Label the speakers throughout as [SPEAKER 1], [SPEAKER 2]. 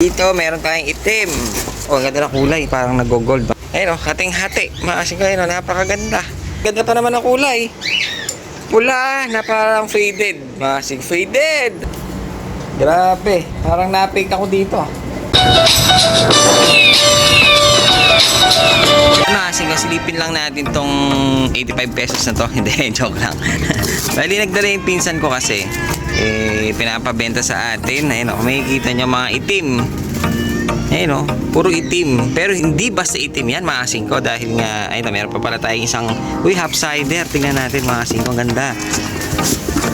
[SPEAKER 1] Dito, meron tayong itim. Oh, ang ganda ng kulay. Parang nag-gold? Ayun, oh, hating-hati. Maasin ko, ayun, oh, napakaganda. Ganda pa naman ang kulay. Pula, na parang faded. Masing faded. Grabe, parang napig ako dito. Silipin lang natin tong 85 pesos na to. Hindi, joke lang. Bali, nagdala yung pinsan ko kasi. Eh, pinapabenta sa atin. Ayun, oh, makikita nyo mga itim. Ayun oh, puro itim. Pero hindi basta itim yan, mga ko. Dahil nga, ayun meron pa pala tayong isang, uy, half cider. Tingnan natin, mga ko. Ang ganda.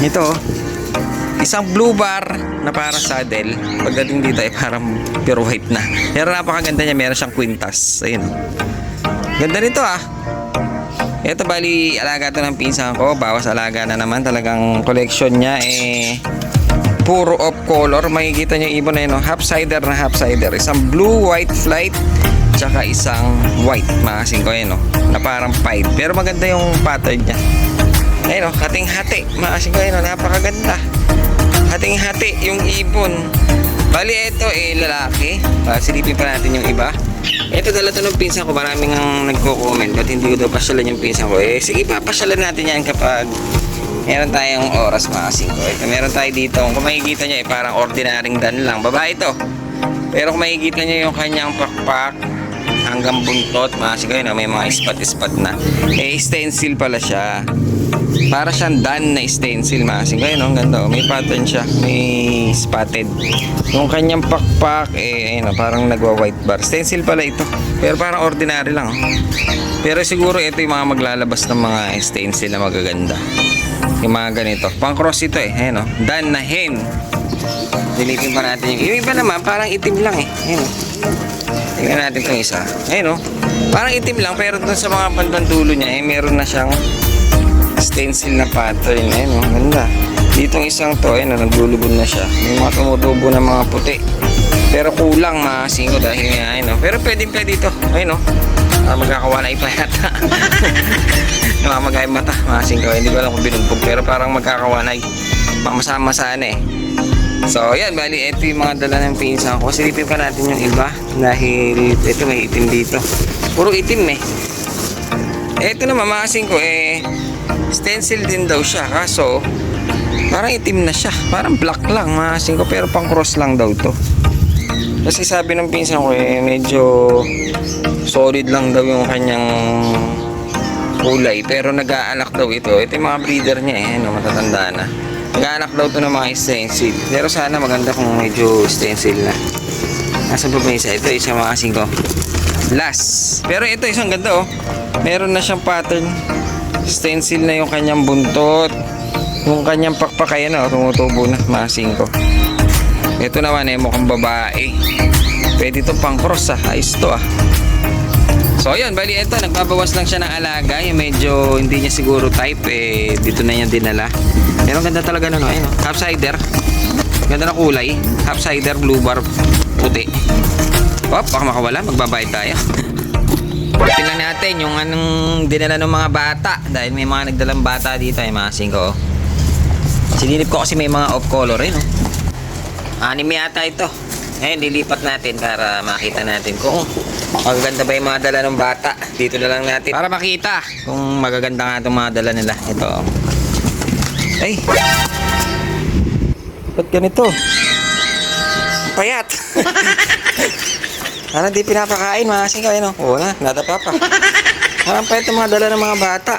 [SPEAKER 1] Ito oh. Isang blue bar na parang saddle. Pagdating dito ay parang pure white na. Pero napakaganda niya. Meron siyang quintas. Ayun oh. Ganda nito ah. Ito bali alaga to ng pinsan ko. Bawas alaga na naman. Talagang collection niya eh puro off color. Makikita niyo ibon na yun. oh. Half cider na half cider. Isang blue white flight tsaka isang white. Makasing ko yun oh. Na parang pied. Pero maganda yung pattern niya. Ayun oh, hating hati. Makasing ko yun oh. Napakaganda. Hating hati yung ibon. Bali ito eh lalaki. Uh, silipin pa natin yung iba. Ito dala to ng pinsan ko. Maraming ang nagko-comment. Ba't hindi ko daw pasyalan yung pinsan ko? Eh sige papasyalan natin yan kapag meron tayong oras mga singko. Ito, meron tayo dito. Kung makikita nyo, eh, parang ordinaryong dan lang. Babae ito. Pero kung makikita nyo yung kanyang pakpak hanggang buntot, mga yun, oh, may mga spot-spot na. Eh, stencil pala siya. Para siyang dan na stencil, mga singko. Yun, oh, ang ganda. oh. May pattern siya. May spotted. Yung kanyang pakpak, eh, ayun, oh, parang nagwa-white bar. Stencil pala ito. Pero parang ordinary lang. oh. Pero siguro ito yung mga maglalabas ng mga stencil na magaganda. Yung mga ganito. Pang cross ito eh. Ayan o. Dan na hen. Dilitin pa natin yung... Yung iba naman, parang itim lang eh. Ayan o. Tingnan natin itong isa. Ayan o. Parang itim lang, pero dun sa mga bandang dulo niya, eh, meron na siyang stencil na pattern. Ayan o. Ganda. Ditong isang to, ayan o. Naglulubon na siya. May mga tumutubo na mga puti. Pero kulang mga singko dahil nga, ayan o. Pero pwedeng pwede ito. Ayan o. Ah, magkakawalay pa yata. Namamagay mata, mga singko. Hindi ko alam kung binugbog, pero parang magkakawanay. Mamasama-masaan eh. So, yan, bali, ito yung mga dala ng pinsan ko. Silipin pa natin yung iba dahil ito may itim dito. Puro itim eh. Ito naman, mga singko, eh, stencil din daw siya. Kaso, parang itim na siya. Parang black lang, mga singko, pero pang cross lang daw to. Kasi sabi ng pinsan ko, eh, medyo solid lang daw yung kanyang kulay pero nag-aanak daw ito ito yung mga breeder niya eh no, matatanda na nag-aanak daw to ng mga stencil. Pero sana maganda kung medyo stencil na. Nasa pa ba isa. Ito isa mga kasing ko. Last pero ito isang ganda oh. Meron na siyang pattern. Stencil na yung kanyang buntot. Yung kanyang pakpak ayan oh. Tumutubo na mga kasing ko. Ito naman eh mukhang babae. Pwede to pang cross ah. Ayos to ah So ayun, bali ito, nagbabawas lang siya ng alaga. Yung medyo hindi niya siguro type, eh, dito na niya dinala. Pero ang ganda talaga nun, no? ayun, oh. half cider. Ganda na kulay. Half cider, blue bar, puti. Op, baka makawala, magbabayad tayo. Tingnan natin yung anong dinala ng mga bata. Dahil may mga nagdalang bata dito, ay mga singko. oh. Sinilip ko kasi may mga off color, eh, no? Anime yata ito. Ngayon, lilipat natin para makita natin kung magaganda ba yung mga dala ng bata. Dito na lang natin. Para makita kung magaganda nga itong mga dala nila. Ito. Ay! Ba't ganito? Payat! Parang di pinapakain mga singkaw. Ano? Oo na, nadapa pa. Parang payat yung mga dala ng mga bata.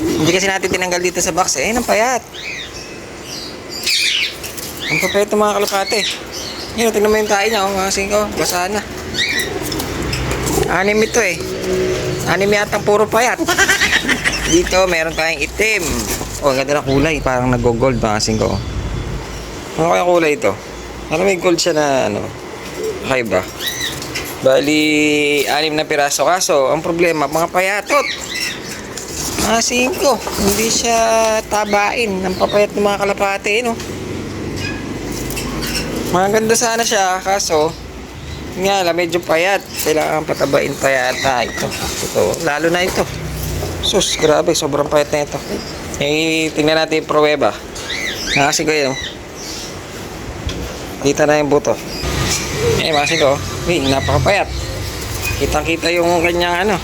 [SPEAKER 1] Hindi kasi natin tinanggal dito sa box. Eh, ang payat. Ang papayat ng mga kalapate. Yun, tingnan mo yung tayo niya, oh, mga singko. Basa na. Anim ito eh. Anim yata puro payat. Dito, meron tayong itim. Oh, ang ganda ng kulay. Parang nag-gold, mga singko. Ano kaya kulay ito? Ano may gold siya na ano? Okay ba? Bali, anim na piraso. Kaso, ang problema, mga payatot. Mga singko. Hindi siya tabain ng papayat ng mga kalapate, no? Maganda sana siya, kaso nga lang, medyo payat. Kailangan patabain pa yata ito. Ito, lalo na ito. Sus, grabe, sobrang payat na ito. Eh, tingnan natin yung pruweba. Nakasi ko yun. Kita na yung buto. Eh, kasi ko, eh, napakapayat. Kitang-kita yung kanyang ano.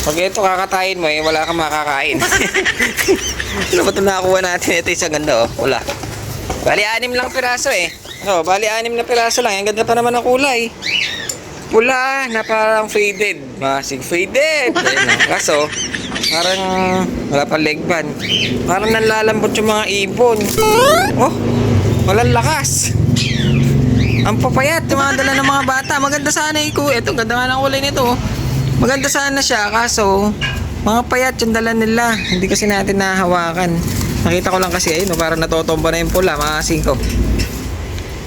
[SPEAKER 1] Pag ito kakatayin mo, eh, wala kang makakain. ano ba ito nakakuha natin? Ito isang ganda, oh. Wala. Bali, anim lang piraso, eh. Oh, bali, anim na piraso lang. Ang ganda pa naman ng kulay. Pula, na parang faded. Masig faded. Ayun. Kaso, parang wala pa leg band. Parang nanlalambot yung mga ibon. Oh, walang lakas. Ang papayat, yung mga dala ng mga bata. Maganda sana iko. Ito, ganda nga ng kulay nito. Maganda sana siya, kaso mga payat yung dala nila. Hindi kasi natin nahawakan. Nakita ko lang kasi, ayun, parang natotomba na yung pula, mga singko.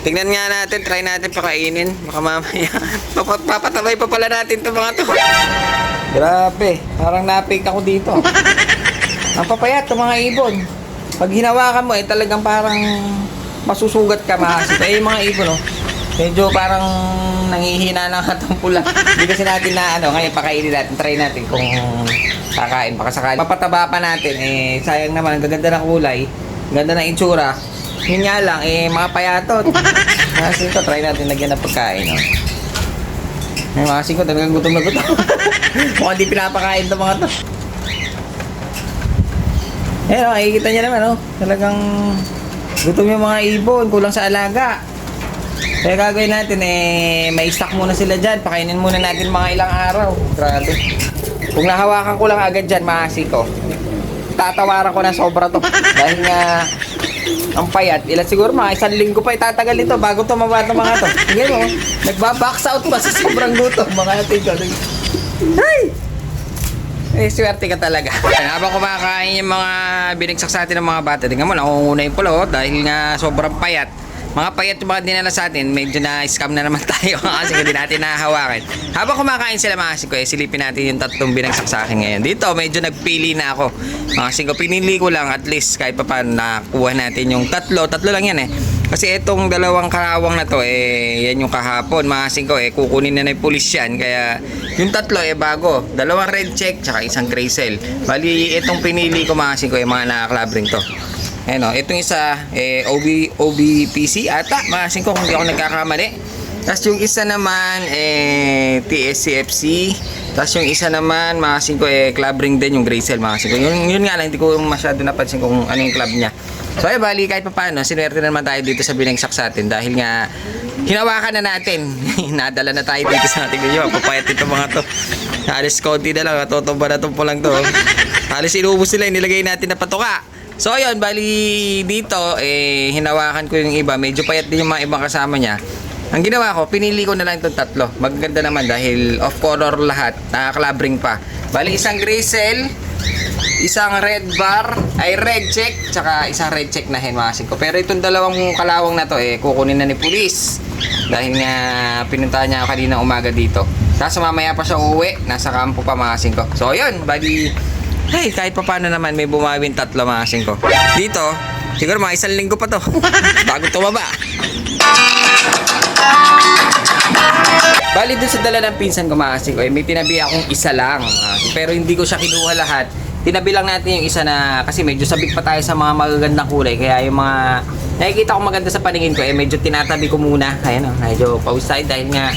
[SPEAKER 1] Tingnan nga natin, try natin pakainin. Baka mamaya, papat- papatabay pa pala natin itong mga to. Grabe, parang napik ako dito. Ang papayat, yung mga ibon. Pag hinawakan mo, eh talagang parang masusugat ka mahasip. Eh, mga ibon, oh, medyo parang nangihina na katong pula. Hindi kasi natin na, ano, ngayon pakainin natin, try natin kung kakain baka sakali. Papataba pa natin, eh, sayang naman, ang gaganda ng kulay, ganda ng itsura. Yun nga lang, eh, mga payatot. Kasi ito, try natin lagyan ng pagkain, oh. Ay, mga singko, talagang gutom na gutom. Mukhang di pinapakain to mga to. Eh, oh, nakikita niya naman, oh. Talagang gutom yung mga ibon, kulang sa alaga. Kaya gagawin natin, eh, may stock muna sila dyan. Pakainin muna natin mga ilang araw. Grabe. Kung nahawakan ko lang agad dyan, mga singko, tatawaran ko na sobra to. Dahil nga, ang payat. Ilan siguro mga isang linggo pa itatagal ito bago tumaba itong mga to. Sige mo, nagbabox out pa sa sobrang gutom. Mga natin ko. Ay! Eh, swerte ka talaga. Habang kumakain yung mga binigsak sa atin ng mga bata, tingnan mo, nakunguna yung pulo oh, dahil nga sobrang payat. Mga payat yung mga dinala sa atin, medyo na scam na naman tayo kasi hindi natin nahahawakan. Habang kumakain sila mga singko, eh, silipin natin yung tatlong binagsak sa akin ngayon. Dito, medyo nagpili na ako. Mga singko, pinili ko lang at least kahit pa paano nakuha natin yung tatlo. Tatlo lang yan eh. Kasi itong dalawang karawang na to, eh, yan yung kahapon. Mga singko, eh, kukunin na na yung pulis yan. Kaya yung tatlo, eh, bago. Dalawang red check, tsaka isang gray cell. Bali, itong pinili ko mga singko, eh, mga nakaklabring to. Ayan o, itong isa, eh, OB, OBPC ata, mga singko kung di ako nagkakamali. Tapos yung isa naman, eh, TSCFC. Tapos yung isa naman, mga singko, eh, club ring din yung Gracel, mga singko. Yun, yun nga lang, hindi ko masyado napansin kung ano yung club niya. So, ay, bali, kahit pa paano, sinuwerte na naman tayo dito sa binagsak sa atin dahil nga, hinawakan na natin. Nadala na tayo dito sa ating video. Papayat ito mga to. Halos konti na lang, matutumba na itong pulang to. Halos inubos nila, nilagay natin na patuka. So ayun, bali dito, eh, hinawakan ko yung iba. Medyo payat din yung mga ibang kasama niya. Ang ginawa ko, pinili ko na lang itong tatlo. Maganda naman dahil off color lahat. Nakaklabring pa. Bali isang cell, isang red bar, ay red check, tsaka isang red check na hen mga ko. Pero itong dalawang kalawang na to, eh, kukunin na ni pulis. Dahil nga pinuntahan niya ako kanina umaga dito. Tapos mamaya pa siya uuwi, nasa kampo pa mga ko. So ayun, bali Hey, kahit pa paano naman may bumawin tatlo mga ko. Dito, siguro mga isang linggo pa to. Bago tumaba. Bali dun sa dala ng pinsan ko mga ko, eh, may tinabi akong isa lang. kasing. pero hindi ko siya kinuha lahat. Tinabi lang natin yung isa na, kasi medyo sabik pa tayo sa mga magagandang kulay. Kaya yung mga nakikita ko maganda sa paningin ko, eh medyo tinatabi ko muna. Ayan o, medyo pawis tayo dahil nga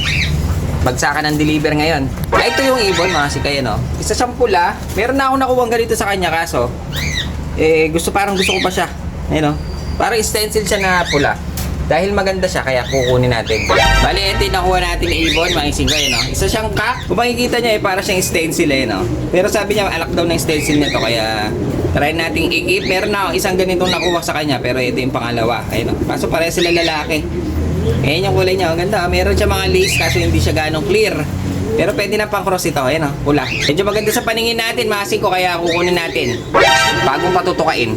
[SPEAKER 1] bagsakan ng deliver ngayon. Ito yung ibon mga si Kaya no. Isa siyang pula. Meron na ako nakuha ganito sa kanya kaso eh gusto parang gusto ko pa siya. Ayun no. Parang stencil siya na pula. Dahil maganda siya kaya kukunin natin. Bali ito yung nakuha nating ibon mga ising Kaya no. Isa siyang kak. Kung makikita niya eh para siyang stencil eh no. Pero sabi niya alak daw ng stencil nito kaya try nating ikip. Meron na ako isang ganitong nakuha sa kanya pero ito yung pangalawa. Ayun no. Kaso pare sila lalaki. Ayan yung kulay niya. Ang ganda. Meron siya mga lace kaso hindi siya ganong clear. Pero pwede na pang cross ito. Ayan o. Pula. Medyo maganda sa paningin natin. Mga ko kaya kukunin natin. Bagong patutukain.